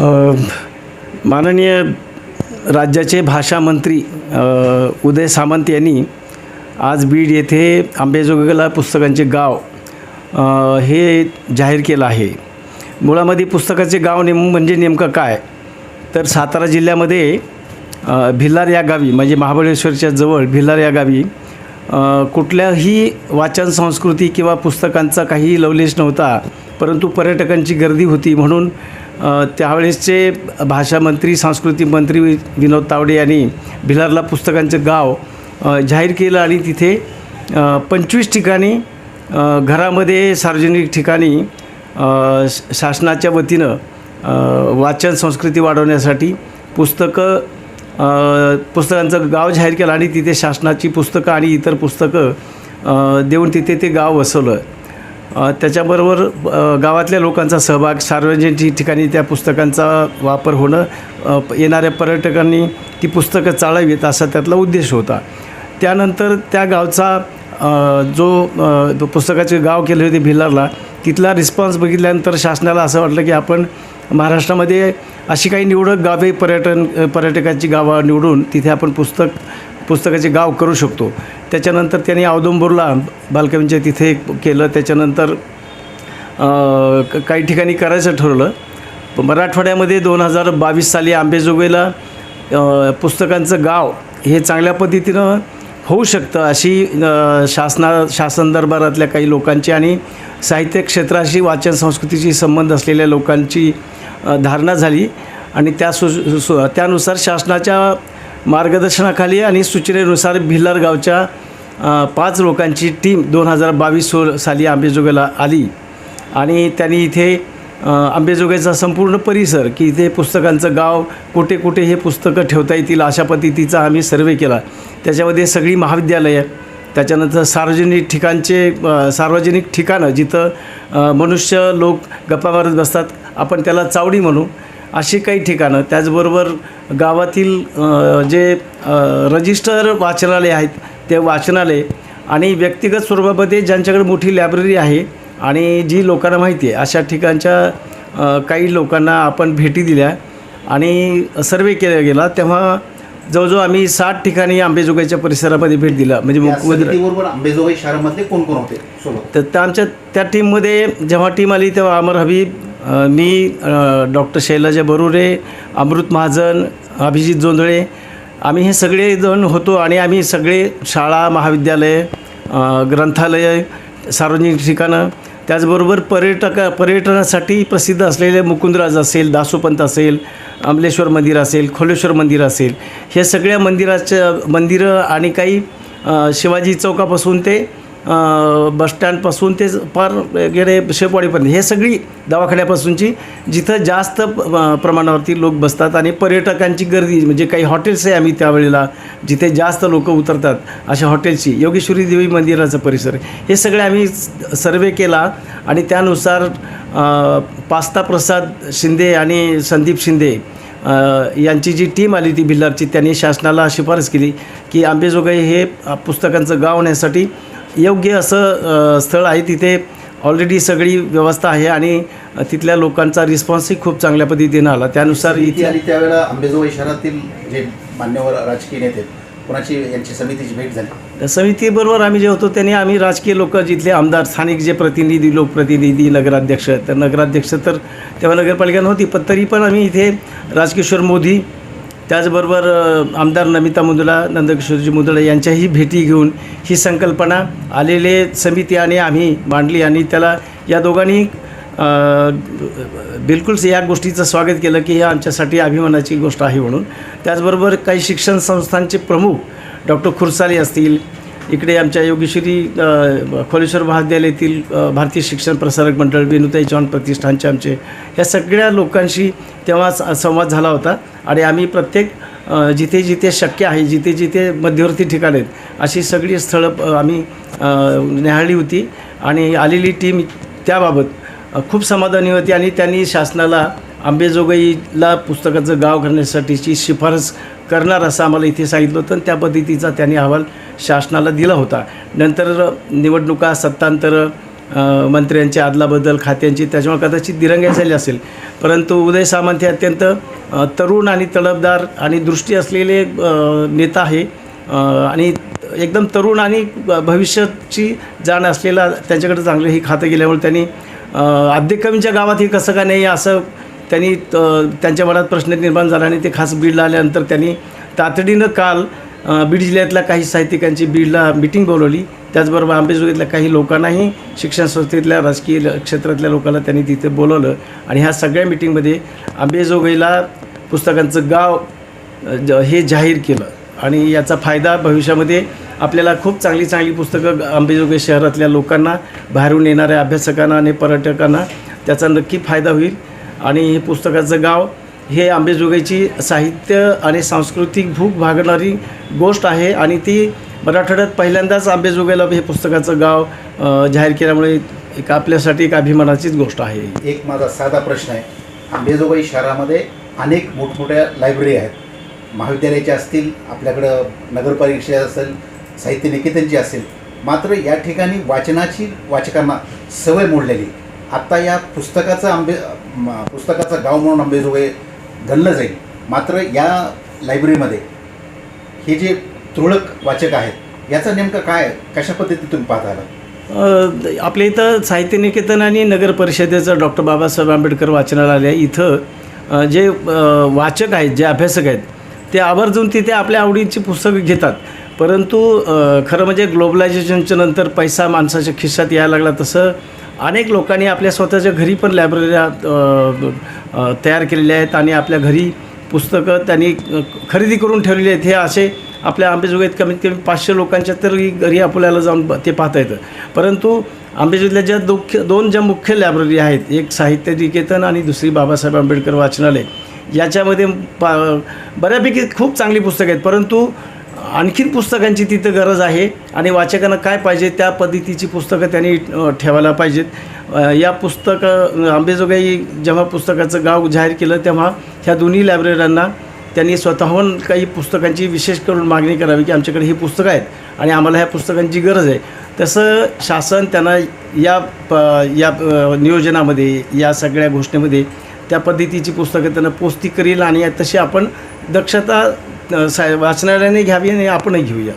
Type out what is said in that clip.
माननीय राज्याचे भाषा मंत्री उदय सामंत यांनी आज बीड येथे आंबेजोगाईला पुस्तकांचे गाव हे जाहीर केलं आहे. मुळामध्ये पुस्तकाचे गाव नेम म्हणजे नेमकं काय? तर सातारा जिल्ह्यामध्ये भिल्लार या गावी म्हणजे महाबळेश्वरच्या जवळ भिल्लार या गावी कुठल्याही वाचन संस्कृती किंवा पुस्तकांचा काही लवलेश नव्हता परंतु पर्यटकांची गर्दी होती म्हणून त्यावेळेसचे भाषामंत्री सांस्कृतिक मंत्री विनोद तावडे यांनी भिलारला पुस्तकांचं गाव जाहीर केलं आणि तिथे पंचवीस ठिकाणी घरामध्ये सार्वजनिक ठिकाणी श- शासनाच्या वतीनं वाचन संस्कृती वाढवण्यासाठी पुस्तकं पुस्तकांचं गाव जाहीर केलं आणि तिथे शासनाची पुस्तकं आणि इतर पुस्तकं देऊन तिथे ते गाव वसवलं. त्याच्याबरोबर गावातल्या लोकांचा सहभाग सार्वजनिक ठिकाणी त्या पुस्तकांचा वापर होणं येणाऱ्या पर्यटकांनी ती पुस्तकं चाळावीत असा त्यातला उद्देश होता. त्यानंतर त्या गावचा जो पुस्तकाचे गाव केले होते भिलारला तिथला रिस्पॉन्स बघितल्यानंतर शासनाला असं वाटलं की आपण महाराष्ट्रामध्ये अशी काही निवडक गावे पर्यटन पर्यटकांची गावं निवडून तिथे आपण पुस्तक पुस्तकाचे गाव करू शकतो. त्याच्यानंतर त्यांनी औदुंबूरला बालकवींच्या तिथे केलं. त्याच्यानंतर काही ठिकाणी करायचं ठरवलं मराठवाड्यामध्ये दोन हजार बावीस साली आंबेजोगाईला पुस्तकांचं गाव हे चांगल्या पद्धतीनं होऊ शकतं अशी शासना शासन दरबारातल्या काही लोकांची आणि साहित्य क्षेत्राशी वाचन संस्कृतीशी संबंध असलेल्या लोकांची धारणा झाली. आणि त्या सु सु त्यानुसार शासनाच्या मार्गदर्शनाखाली आणि सूचनेनुसार भिल्लार गावच्या पाच लोकांची टीम दोन हजार बावीस सो साली आंबेजोगाईला आली. आणि त्यांनी इथे अ, आंबेजोगाईचा संपूर्ण परिसर की इथे पुस्तकांचं गाव कुठे कुठे हे पुस्तकं ठेवता येतील अशा पद्धतीचा आम्ही सर्वे केला. त्याच्यामध्ये सगळी महाविद्यालयं त्याच्यानंतर सार्वजनिक ठिकाणचे सार्वजनिक ठिकाणं जिथं मनुष्य लोक गप्पा मारत बसतात आपण त्याला चावडी म्हणू. अशी काही ठिकाणं. त्याचबरोबर गावातील जे रजिस्टर वाचनालय आहेत ते वाचनालय आणि व्यक्तिगत स्वरूपामध्ये ज्यांच्याकडे मोठी लायब्ररी आहे आणि जी लोकांना माहिती आहे अशा ठिकाणच्या काही लोकांना आपण भेटी दिल्या आणि सर्वे केला गेला तेव्हा जवळजवळ आम्ही साठ ठिकाणी आंबेजोगाईच्या परिसरामध्ये भेट दिला. म्हणजे समितीबरोबर आंबेजोगाई शहरामधले कोण कोण होते? तर आमच्या त्या टीममध्ये जेव्हा टीम आली तेव्हा अमर हबीब मी डॉक्टर शैलजा बरुरे अमृत महाजन अभिजित जोंधळे आम्ही हे सगळे जण होतो आणि आम्ही सगळे शाळा महाविद्यालय ग्रंथालय सार्वजनिक ठिकाणं त्याचबरोबर पर्यटक पर्यटनासाठी प्रसिद्ध असलेले मुकुंदराज असेल दासोपंत असेल अमलेश्वर मंदिर असेल खोलेश्वर मंदिर असेल हे सगळ्या मंदिराच्या मंदिरं आणि काही शिवाजी चौकापासून ते बसस्टँडपासून ते पार वगैरे शेपवाडीपर्यंत. हे सगळी दवाखान्यापासूनची जिथं जास्त प्रमाणावरती लोक बसतात आणि पर्यटकांची गर्दी म्हणजे काही हॉटेल्स आहे आम्ही त्यावेळेला जिथे जास्त लोक उतरतात अशा हॉटेल्सची योगेश्वरी देवी मंदिराचा परिसर हे सगळे आम्ही सर्वे केला आणि त्यानुसार पास्ता प्रसाद शिंदे आणि संदीप शिंदे यांची जी टीम आली ती भिल्लारची त्यांनी शासनाला शिफारस केली की आंबेजोगाई हे पुस्तकांचं गाव होण्यासाठी योग्य असं स्थळ आहे तिथे ऑलरेडी सगळी व्यवस्था आहे आणि तिथल्या लोकांचा रिस्पॉन्सही खूप चांगल्या पद्धतीनं आला. त्यानुसार इथे आली त्यावेळेला आंबेजोगाई शहरातील जे मान्यवर राजकीय नेते कोणाची यांची समितीची भेट झाली? त्या समितीबरोबर आम्ही जे होतो त्यांनी आम्ही राजकीय लोक जिथले आमदार स्थानिक जे प्रतिनिधी लोकप्रतिनिधी नगराध्यक्ष तर नगराध्यक्ष तर तेव्हा नगरपालिका नव्हती पण तरी पण आम्ही इथे राजकिशोर मोदी त्याचबरोबर आमदार नमिता मुंदुला नंदकिशोरजी मुंदडा यांच्याही भेटी घेऊन ही संकल्पना आलेले समिती आणि आम्ही मांडली आणि त्याला या दोघांनी बिलकुलच या गोष्टीचं स्वागत केलं की हे आमच्यासाठी अभिमानाची गोष्ट आहे म्हणून. त्याचबरोबर काही शिक्षण संस्थांचे प्रमुख डॉक्टर खुरसाले असतील इकडे आमच्या योगेश्वरी खोलेश्वर महाविद्यालयातील भारतीय शिक्षण प्रसारक मंडळ विनुताई चव्हाण प्रतिष्ठानचे आमचे ह्या सगळ्या लोकांशी तेव्हा संवाद झाला होता. आणि आम्ही प्रत्येक जिथे जिथे शक्य आहे जिथे जिथे मध्यवर्ती ठिकाण आहेत अशी सगळी स्थळं आम्ही न्याहाळली होती. आणि आलेली टीम त्याबाबत खूप समाधानी होती. आणि त्यांनी शासनाला आंबेजोगाईला पुस्तकाचं गाव करण्यासाठीची शिफारस करणार असं आम्हाला इथे सांगितलं होतं त्या पद्धतीचा त्यांनी अहवाल शासनाला दिला होता. नंतर निवडणुका सत्तांतर मंत्र्यांची आदलाबदल खात्यांची त्याच्यामुळे कदाचित दिरंगाई झाली असेल. परंतु उदय सामंत हे अत्यंत तरुण आणि तळपदार आणि दृष्टी असलेले नेता आहे आणि एकदम तरुण आणि भविष्याची जाण असलेला त्यांच्याकडे चांगलं हे खातं गेल्यामुळे त्यांनी अ, आद्यकवींच्या गावात हे कसं का नाही असं त्यांनी त- त्यांच्या मनात प्रश्न निर्माण झाला आणि ते खास बीडला आल्यानंतर त्यांनी तातडीनं काल बीड जिल्ह्यातल्या काही साहित्यिकांची बीडला मिटिंग बोलवली. त्याचबरोबर आंबेजोगाईतल्या काही लोकांनाही शिक्षण संस्थेतल्या राजकीय क्षेत्रातल्या लोकांना त्यांनी तिथे बोलवलं. आणि ह्या सगळ्या मिटिंगमध्ये आंबेजोगाईला पुस्तकांचं गाव ज- हे जाहीर केलं. आणि याचा फायदा भविष्यामध्ये आपल्याला खूप चांगली चांगली पुस्तकं आंबेजोगाई शहरातल्या लोकांना बाहेरून येणाऱ्या अभ्यासकांना आणि पर्यटकांना त्याचा नक्की फायदा होईल. आणि हे पुस्तकाचं गाव हे आंबेजोगाईची साहित्य आणि सांस्कृतिक भूक भागणारी गोष्ट आहे आणि ती मराठवाड्यात पहिल्यांदाच आंबेजोगाईला हे पुस्तकाचं गाव जाहीर केल्यामुळे एक आपल्यासाठी एक अभिमानाचीच गोष्ट आहे. एक माझा साधा प्रश्न आहे. आंबेजोगाई शहरामध्ये अनेक मोठमोठ्या लायब्ररी आहेत. महाविद्यालयाच्या असतील आपल्याकडं नगरपालिकेच्या असेल साहित्य निकेतनची असेल. मात्र या ठिकाणी वाचनाची वाचकांना सवय मोडलेली. आत्ता या पुस्तकाचं आंबे म- पुस्तकाचं गाव म्हणून अंबेजोगाई गणलं जाईल. मात्र या लायब्ररीमध्ये हे जे तुरळक वाचक आहेत याचं नेमकं काय कशा पद्धतीने तुम्ही पाहता आपल्या इथं साहित्य निकेतन आणि नगर परिषदेचं डॉक्टर बाबासाहेब आंबेडकर वाचनालय इथं जे वाचक आहेत जे अभ्यासक आहेत ते आवर्जून तिथे आपल्या आवडीची पुस्तकं घेतात. परंतु खरं म्हणजे ग्लोबलायझेशनच्या नंतर पैसा माणसाच्या खिशात यायला लागला तसं अनेक लोकांनी आपल्या स्वतःच्या घरी पण लायब्रऱ्या तयार केलेल्या आहेत आणि आपल्या घरी पुस्तकं त्यांनी खरेदी करून ठेवलेली आहेत. हे असे आपल्या आंबेजोगाईत कमीत कमी पाचशे लोकांच्या तरी घरी आपल्याला जाऊन ते पाहता येतं. परंतु आंबेजोगाईतल्या ज्या मुख्य दोन ज्या मुख्य लायब्ररी आहेत एक साहित्य निकेतन आणि दुसरी बाबासाहेब आंबेडकर वाचनालय याच्यामध्ये पा बऱ्यापैकी खूप चांगली पुस्तकं आहेत. परंतु आणखीन पुस्तकांची तिथं गरज आहे. आणि वाचकांना काय पाहिजे त्या पद्धतीची पुस्तकं त्यांनी ठेवायला पाहिजेत. या पुस्तकं आंबेजोगाई जेव्हा पुस्तकाचं गाव जाहीर केलं तेव्हा ह्या दोन्ही लायब्ररींना त्यांनी स्वतःहून काही पुस्तकांची विशेष करून मागणी करावी की आमच्याकडे ही पुस्तकं आहेत आणि आम्हाला ह्या पुस्तकांची गरज आहे. तसं शासन त्यांना या प या नियोजनामध्ये या सगळ्या घोषणेमध्ये त्या पद्धतीची पुस्तकं त्यांना पोस्ती करील आणि तशी आपण दक्षता अ, सा वाचनालयाने घ्यावी आणि आपणही घेऊया